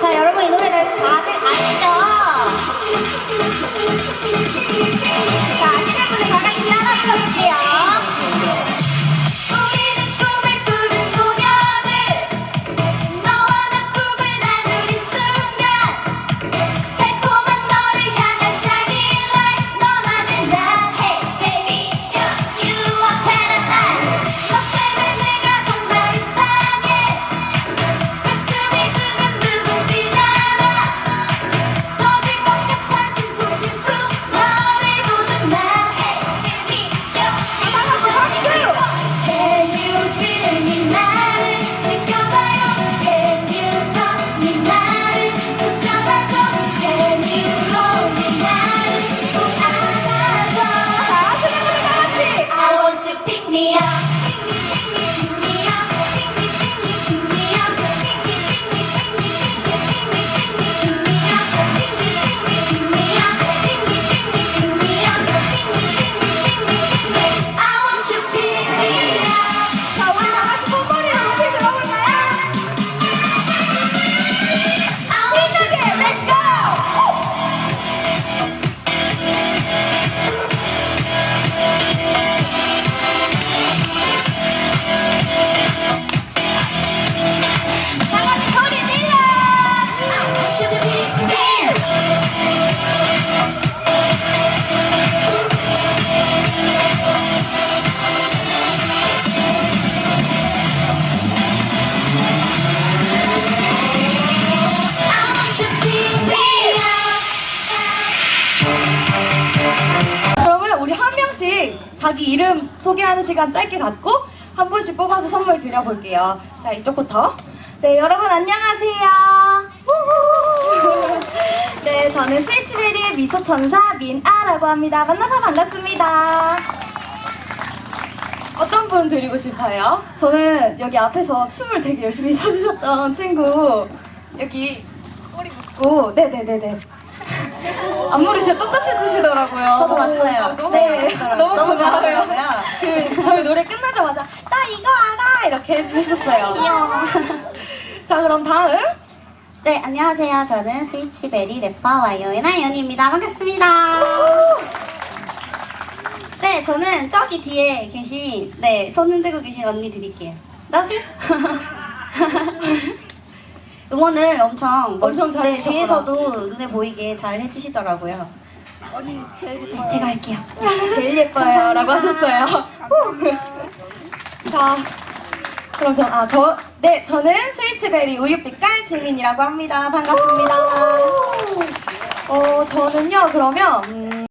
자, 여러분 이 노래를 다들 아시죠? 자, 아시는 분들 다 같이 따라 불러볼게요. Pick me up. Pick me, pick me, pick me up. 자기 이름 소개하는 시간 짧게 갖고 한 분씩 뽑아서 선물 드려볼게요. 자 이쪽부터. 네, 여러분 안녕하세요. 네, 저는 스위치베리의 미소천사 민아라고 합니다. 만나서 반갑습니다. 어떤 분 드리고 싶어요? 저는 여기 앞에서 춤을 되게 열심히 춰주셨던 친구 여기 꼬리 묶고 네네네네 안무를 진짜 똑같이 추시더라고요. 저도 봤어요. 네, 너무 너무 고마워요. 잘하더라고요. 그 저희 노래 끝나자마자 나 이거 알아 이렇게 했었어요. 귀여워. 자 그럼 다음 네, 안녕하세요. 저는 스위치베리 래퍼 와이오의 나연입니다. 반갑습니다. 네, 저는 저기 뒤에 계신, 네, 손 흔들고 계신 언니 드릴게요. 나오세요. 응원을 엄청, 엄청 잘 네, 해주셨구나. 뒤에서도 눈에 보이게 잘 해주시더라고요. 언니, 제일 네, 제가 할게요. 제일 예뻐요 라고 하셨어요. 자 그럼 저, 아, 저, 네, 저는 스위치베리 우유빛깔 지민이라고 합니다. 반갑습니다. 어, 저는요, 그러면, 음,